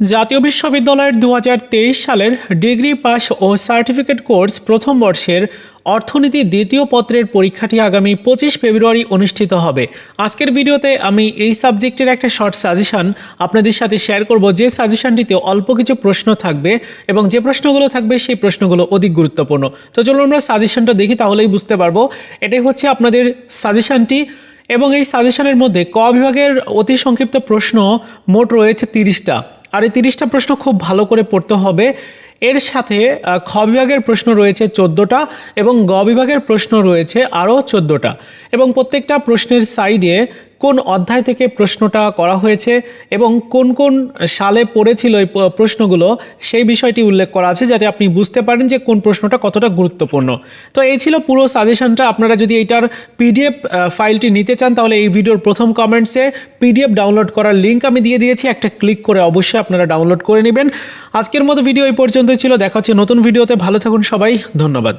জাতীয় বিশ্ববিদ্যালয়ের দু হাজার তেইশ সালের ডিগ্রি পাস ও সার্টিফিকেট কোর্স প্রথম বর্ষের অর্থনীতি দ্বিতীয় পত্রের পরীক্ষাটি আগামী পঁচিশ ফেব্রুয়ারি অনুষ্ঠিত হবে। আজকের ভিডিওতে আমি এই সাবজেক্টের একটা শর্ট সাজেশন আপনাদের সাথে শেয়ার করব। যে সাজেশনটিতে অল্প কিছু প্রশ্ন থাকবে এবং যে প্রশ্নগুলো থাকবে সেই প্রশ্নগুলো অধিক গুরুত্বপূর্ণ। তো চলুন আমরা সাজেশনটা দেখি, তাহলেই বুঝতে পারব। এটাই হচ্ছে আপনাদের সাজেশনটি এবং এই সাজেশনের মধ্যে ক বিভাগের অতি সংক্ষিপ্ত প্রশ্ন মোট রয়েছে তিরিশটা। আর এই তিরিশটা প্রশ্ন খুব ভালো করে পড়তে হবে। এর সাথে খ বিভাগের প্রশ্ন রয়েছে চোদ্দোটা এবং গ বিভাগের প্রশ্ন রয়েছে আরও চোদ্দোটা। এবং প্রত্যেকটা প্রশ্নের সাইডে কোন অধ্যায় থেকে প্রশ্নটা করা হয়েছে এবং কোন কোন সালে পড়েছিল এই প্রশ্নগুলো, সেই বিষয়টি উল্লেখ করা আছে যাতে আপনি বুঝতে পারেন যে কোন প্রশ্নটা কতটা গুরুত্বপূর্ণ। তো এই ছিল পুরো সাজেশনটা। আপনারা যদি এইটার পিডিএফ ফাইলটি নিতে চান তাহলে এই ভিডিওর প্রথম কমেন্টসে পিডিএফ ডাউনলোড করার লিঙ্ক আমি দিয়ে দিয়েছি। একটা ক্লিক করে অবশ্যই আপনারা ডাউনলোড করে নেবেন। আজকের মতো ভিডিও এই পর্যন্তই ছিল। দেখা হচ্ছে নতুন ভিডিওতে। ভালো থাকুন সবাই। ধন্যবাদ।